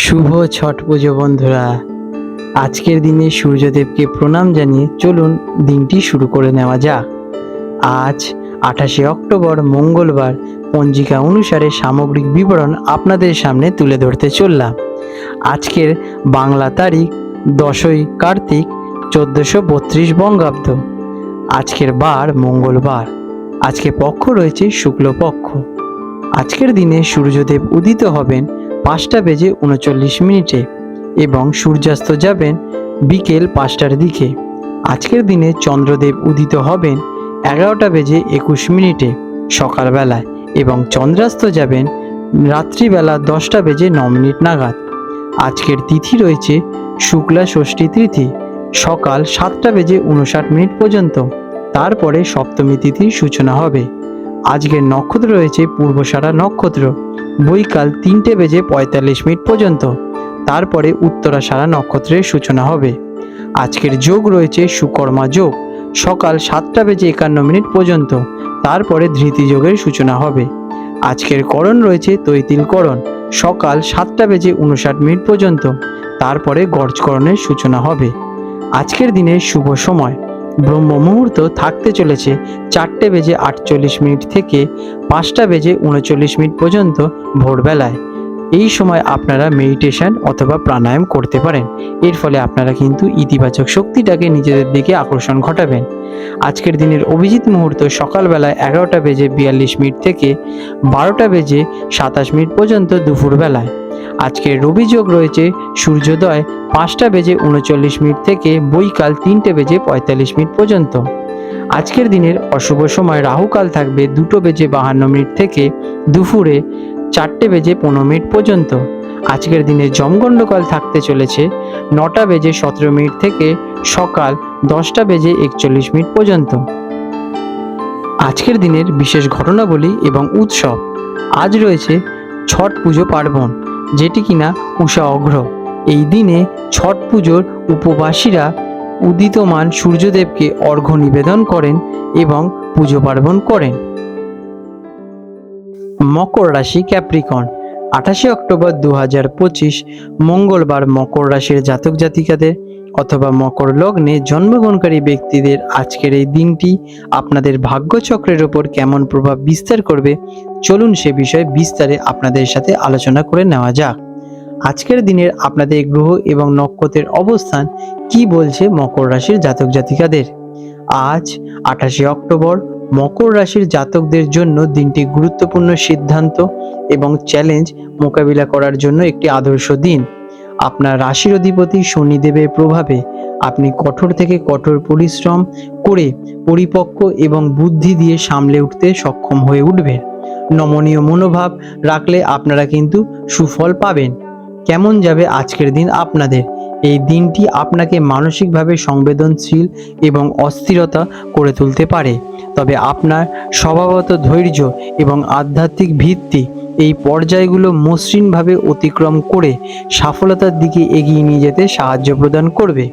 শুভ ছট পুজো বন্ধুরা। আজকের দিনে সূর্যদেবকে প্রণাম জানিয়ে চলুন দিনটি শুরু করে নেওয়া যাক। আজ আঠাশে অক্টোবর মঙ্গলবার, পঞ্জিকা অনুসারে সামগ্রিক বিবরণ আপনাদের সামনে তুলে ধরতে চললাম। আজকের বাংলা তারিখ দশই কার্তিক, চোদ্দোশো বত্রিশ বঙ্গাব্দ। আজকের বার মঙ্গলবার। আজকে পক্ষ রয়েছে শুক্লপক্ষ। আজকের দিনে সূর্যদেব উদিত হবেন পাঁচটা বেজে উনচল্লিশ মিনিটে এবং সূর্যাস্ত যাবেন বিকেল পাঁচটার দিকে। আজকের দিনে চন্দ্রদেব উদিত হবেন এগারোটা বেজে একুশ মিনিটে সকালবেলায় এবং চন্দ্রাস্ত যাবেন রাত্রিবেলা দশটা বেজে ন মিনিট নাগাদ। আজকের তিথি রয়েছে শুক্লা ষষ্ঠী তিথি, সকাল সাতটা বেজে উনষাট মিনিট পর্যন্ত। তারপরে সপ্তমী তিথির সূচনা হবে। আজকের নক্ষত্র রয়েছে পূর্বসারা নক্ষত্র। বৈকাল তিনটে বেজে পঁয়তাল্লিশ মিনিট পর্যন্ত। তারপরে উত্তরা সারা নক্ষত্রের সূচনা হবে। আজকের যোগ রয়েছে সুকর্মা যোগ। সকাল সাতটা বেজে একান্ন মিনিট পর্যন্ত। তারপরে ধৃতি যোগের সূচনা হবে। আজকের করণ রয়েছে তৈতিল করণ। সকাল সাতটা বেজে উনষাট মিনিট পর্যন্ত। তারপরে গর্জকরণের সূচনা হবে। আজকের দিনের শুভ সময়। ব্রহ্ম মুহূর্ত থাকতে চলেছে চারটে বেজে আটচল্লিশ মিনিট থেকে পাঁচটা বেজে উনচল্লিশ মিনিট পর্যন্ত ভোরবেলায়। এই সময় আপনারা মেডিটেশন অথবা প্রাণায়াম করতে পারেন। এর ফলে আপনারা কিন্তু ইতিবাচক শক্তিটাকে নিজেদের দিকে আকর্ষণ ঘটাবেন। আজকের দিনের অভিজিৎ মুহূর্ত সকালবেলায় এগারোটা বেজে বিয়াল্লিশ মিনিট থেকে বারোটা বেজে সাতাশ মিনিট পর্যন্ত দুপুরবেলায়। আজকের রবি যোগ রয়েছে সূর্যোদয় পাঁচটা বেজে উনচল্লিশ মিনিট থেকে বৈকাল তিনটে বেজে পঁয়তাল্লিশ মিনিট পর্যন্ত। আজকের দিনের অশুভ সময় রাহুকাল থাকবে দুটো বেজে বাহান্ন মিনিট থেকে দুপুরে চারটে বেজে পনেরো মিনিট পর্যন্ত। আজকের দিনে জমগণ্ডকাল থাকতে চলেছে। নটা বেজে সতেরো মিনিট থেকে সকাল দশটা বেজে একচল্লিশ মিনিট পর্যন্ত। আজকের দিনের বিশেষ ঘটনাবলী এবং উৎসব। আজ রয়েছে ছট পুজো পার্বণ, যেটি কিনা উষা অঘ্র। এই দিনে ছট পুজোর উপবাসীরা উদিতমান সূর্যদেবকে অর্ঘ্য নিবেদন করেন এবং পুজো পার্বণ করেন। মকর রাশি ক্যাপ্রিকন। আঠাশে অক্টোবর দু হাজার পঁচিশ, মঙ্গলবার মকর রাশির জাতক জাতিকাদের অথবা মকর লগ্নে জন্মগ্রহণকারী ব্যক্তিদের আজকের এই দিনটি আপনাদের ভাগ্যচক্রের ওপর কেমন প্রভাব বিস্তার করবে, চলুন সে বিষয়ে বিস্তারে আপনাদের সাথে আলোচনা করে নেওয়া যাক। আজকের দিনের আপনাদের গ্রহ এবং নক্ষত্রের অবস্থান কি বলছে মকর রাশির জাতক জাতিকাদের? আজ আঠাশে অক্টোবর মকর রাশির জাতকদের জন্য দিনটি গুরুত্বপূর্ণ সিদ্ধান্ত এবং চ্যালেঞ্জ মোকাবিলা করার জন্য একটি আদর্শ দিন। আপনার রাশির অধিপতি শনিদেবের প্রভাবে আপনি কঠোর থেকে কঠোর পরিশ্রম করে পরিপক্ক এবং বুদ্ধি দিয়ে সামলে উঠতে সক্ষম হয়ে উঠবেন। নমনীয় মনোভাব রাখলে আপনারা কিন্তু সুফল পাবেন। কেমন যাবে আজকের দিন আপনাদের? এই দিনটি আপনাকে মানসিকভাবে সংবেদনশীল এবং অস্থিরতা করে তুলতে পারে। তবে আপনার স্বভাবত ধৈর্য এবং আধ্যাত্মিক ভিত্তি এই পর্যায়গুলো মসৃণভাবে অতিক্রম করে সফলতার দিকে এগিয়ে নিয়ে যেতে সাহায্য প্রদান করবে।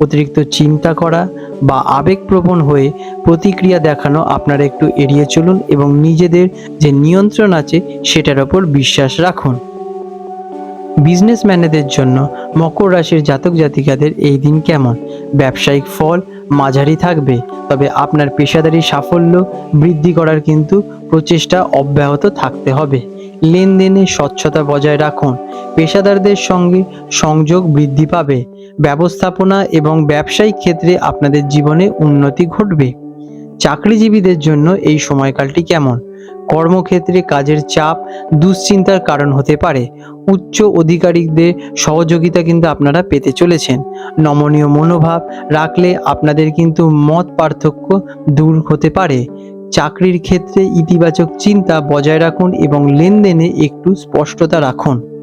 অতিরিক্ত চিন্তা করা বা আবেগপ্রবণ হয়ে প্রতিক্রিয়া দেখানো আপনারা একটু এড়িয়ে চলুন এবং নিজেদের যে নিয়ন্ত্রণ আছে সেটার ওপর বিশ্বাস রাখুন। বিজনেসম্যানেদের জন্য মকর রাশির জাতক জাতিকাদের এই দিন কেমন? ব্যবসায়িক ফল, মাঝারি থাকবে, তবে আপনার পেশাদারি সাফল্য বৃদ্ধি করার কিন্তু প্রচেষ্টা অব্যাহত থাকতে হবে। লেনদেনে স্বচ্ছতা বজায় রাখুন, পেশাদারদের সঙ্গে সংযোগ বৃদ্ধি পাবে, ব্যবস্থাপনা এবং ব্যবসায়িক ক্ষেত্রে আপনাদের জীবনে উন্নতি ঘটবে। চাকরিজীবীদের জন্য এই সময়কালটি কেমন? কর্মক্ষেত্রে কাজের চাপ, দুশ্চিন্তার কারণ হতে পারে। উচ্চ অধিকারিকদের সহযোগিতা কিন্তু আপনারা পেতে চলেছেন। নমনীয় মনোভাব রাখলে আপনাদের কিন্তু মত পার্থক্য দূর হতে পারে। চাকরির ক্ষেত্রে ইতিবাচক চিন্তা বজায় রাখুন এবং লেনদেনে একটু স্পষ্টতা রাখুন।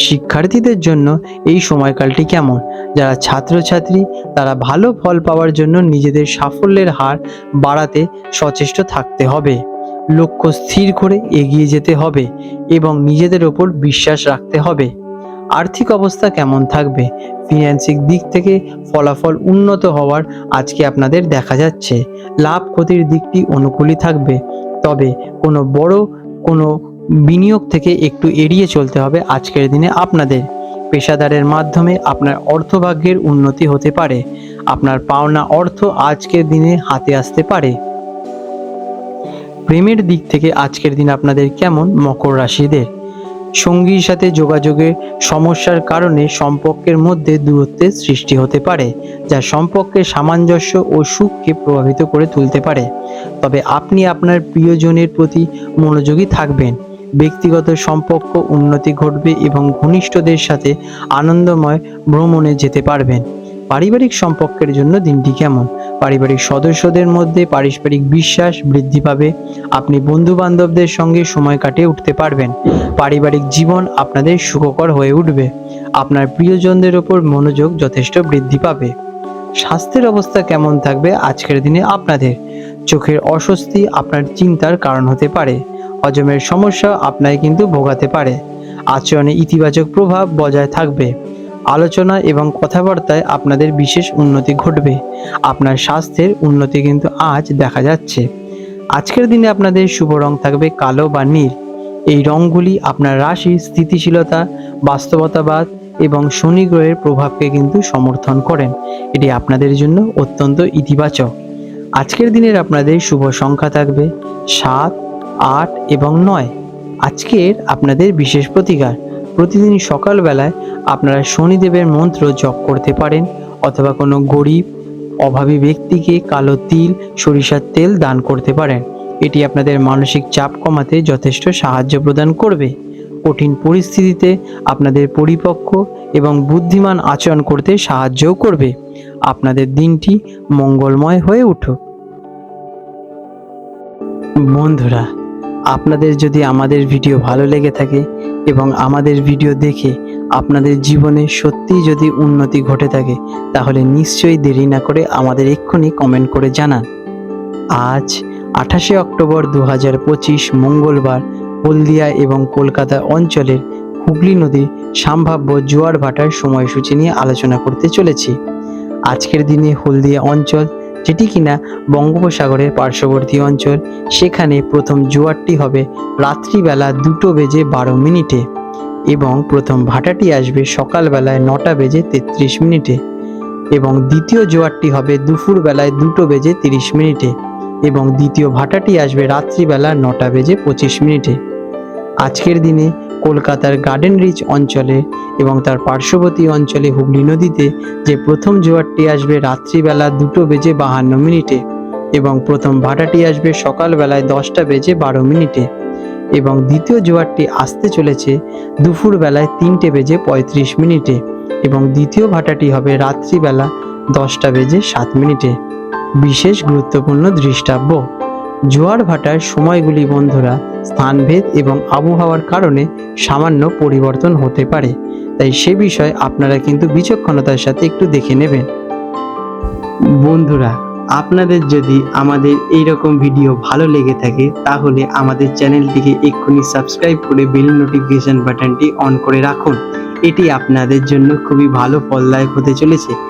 শিক্ষার্থীদের জন্য এই সময়কালটি কেমন? যারা ছাত্রছাত্রী, তারা ভালো ফল পাওয়ার জন্য নিজেদের সাফল্যের হার বাড়াতে সচেষ্ট থাকতে হবে। লক্ষ্য স্থির করে এগিয়ে যেতে হবে এবং নিজেদের ওপর বিশ্বাস রাখতে হবে। আর্থিক অবস্থা কেমন থাকবে? ফিন্যান্সিক দিক থেকে ফলাফল উন্নত হওয়ার আজকে আপনাদের দেখা যাচ্ছে। লাভ ক্ষতির দিকটি অনুকূলই থাকবে। তবে কোনো বড়, কোনো বিনিয়োগ থেকে একটু এড়িয়ে চলতে হবে আজকের দিনে আপনাদের। পেশাদারের মাধ্যমে আপনার অর্থভাগ্যের উন্নতি হতে পারে। আপনার পাওনা অর্থ আজকের দিনে হাতে আসতে পারে। প্রেমের দিক থেকে আজকের দিন আপনাদের কেমন? মকর রাশিদের। সঙ্গীর সাথে যোগাযোগের সমস্যার কারণে সম্পর্কের মধ্যে দূরত্বের সৃষ্টি হতে পারে, যা সম্পর্কের সামঞ্জস্য ও সুখকে প্রভাবিত করে তুলতে পারে। তবে আপনি আপনার প্রিয়জনের প্রতি মনোযোগী থাকবেন। ব্যক্তিগত সম্পর্ক উন্নতি ঘটবে এবং ঘনিষ্ঠদের সাথে আনন্দময় ভ্রমণে যেতে পারবেন। পারিবারিক সম্পর্কের জন্য দিনটি কেমন? পারিবারিক সদস্যদের মধ্যে পারস্পরিক বিশ্বাস বৃদ্ধি পাবে। আপনি বন্ধু বান্ধবদের সঙ্গে সময় কাটিয়ে উঠতে পারবেন। পারিবারিক জীবন আপনাদের সুখকর হয়ে উঠবে। আপনার প্রিয়জনদের ওপর মনোযোগ যথেষ্ট বৃদ্ধি পাবে। স্বাস্থ্যের অবস্থা কেমন থাকবে আজকের দিনে আপনাদের? চোখের অস্বস্তি আপনার চিন্তার কারণ হতে পারে। হজমের সমস্যা আপনাকে কিন্তু ভোগাতে পারে। আচরণে ইতিবাচক প্রভাব বজায় থাকবে। আলোচনা এবং কথাবার্তায় আপনাদের বিশেষ উন্নতি ঘটবে। আপনার স্বাস্থ্যের উন্নতি কিন্তু আজ দেখা যাচ্ছে। আজকের দিনে আপনাদের শুভ রং থাকবে কালো বা নীল। এই রঙগুলি আপনার রাশি স্থিতিশীলতা, বাস্তবতাবাদ এবং শনি গ্রহের প্রভাবকে কিন্তু সমর্থন করেন। এটি আপনাদের জন্য অত্যন্ত ইতিবাচক। আজকের দিনের আপনাদের শুভ সংখ্যা থাকবে সাত আট এবং নয়। আজকের আপনাদের বিশেষ প্রতিকার। প্রতিদিন সকালবেলায় আপনারা শনিদেবের মন্ত্র জপ করতে পারেন অথবা কোনো গরিব, অভাবী ব্যক্তিকে কালো তিল, সরিষার তেল দান করতে পারেন। এটি আপনাদের মানসিক চাপ কমাতে যথেষ্ট সাহায্য প্রদান করবে। কঠিন পরিস্থিতিতে আপনাদের পরিপক্ক এবং বুদ্ধিমান আচরণ করতে সাহায্যও করবে। আপনাদের দিনটি মঙ্গলময় হয়ে উঠুক। বন্ধুরা আপনাদের যদি আমাদের ভিডিও ভালো লেগে থাকে এবং আমাদের ভিডিও দেখে আপনাদের জীবনে সত্যিই যদি উন্নতি ঘটে থাকে, তাহলে নিশ্চয়ই দেরি না করে আমাদের এক্ষুনি কমেন্ট করে জানান। আজ, আঠাশে অক্টোবর দু হাজার পঁচিশ মঙ্গলবার, হলদিয়া এবং কলকাতা অঞ্চলের হুগলি নদীর সম্ভাব্য জোয়ার ভাটার সময়সূচি নিয়ে আলোচনা করতে চলেছি। আজকের দিনে হলদিয়া অঞ্চল যেটি কিনা বঙ্গোপসাগরের পার্শ্ববর্তী অঞ্চল। সেখানে প্রথম জোয়ারটি হবে রাত্রিবেলা দুটো বেজে বারো মিনিটে এবং প্রথম ভাটাটি আসবে সকালবেলায় নটা বেজে তেত্রিশ মিনিটে এবং দ্বিতীয় জোয়ারটি হবে দুপুর বেলায় দুটো বেজে তিরিশ মিনিটে এবং দ্বিতীয় ভাটাটি আসবে রাত্রিবেলা নটা বেজে পঁচিশ মিনিটে। আজকের দিনে কলকাতার গার্ডেন রিচ অঞ্চলে এবং তার পার্শ্ববর্তী অঞ্চলে হুগলি নদীতে যে প্রথম জোয়ারটি আসবে রাত্রিবেলা দুটো বেজে বাহান্ন মিনিটে এবং প্রথম ভাটাটি আসবে সকালবেলায় দশটা বেজে বারো মিনিটে এবং দ্বিতীয় জোয়ারটি আসতে চলেছে দুপুর বেলায় তিনটে বেজে পঁয়ত্রিশ মিনিটে এবং দ্বিতীয় ভাটাটি হবে রাত্রিবেলা দশটা বেজে সাত মিনিটে। বিশেষ গুরুত্বপূর্ণ দৃষ্টাব্য। জোয়ার ভাটার সময়গুলি, বন্ধুরা, স্থানভেদ এবং আবহাওয়ার কারণে সামান্য পরিবর্তন হতে পারে। তাই সে বিষয়ে আপনারা কিন্তু বিচক্ষণতার সাথে একটু দেখে নেবেন। বন্ধুরা, আপনাদের যদি আমাদের এই রকম ভিডিও ভালো লেগে থাকে, তাহলে আমাদের চ্যানেলটিকে এক্ষুনি সাবস্ক্রাইব করে বেল নোটিফিকেশন বাটনটি অন করে রাখুন। এটি আপনাদের জন্য খুবই ভালো, ফলদায়ক হতে চলেছে।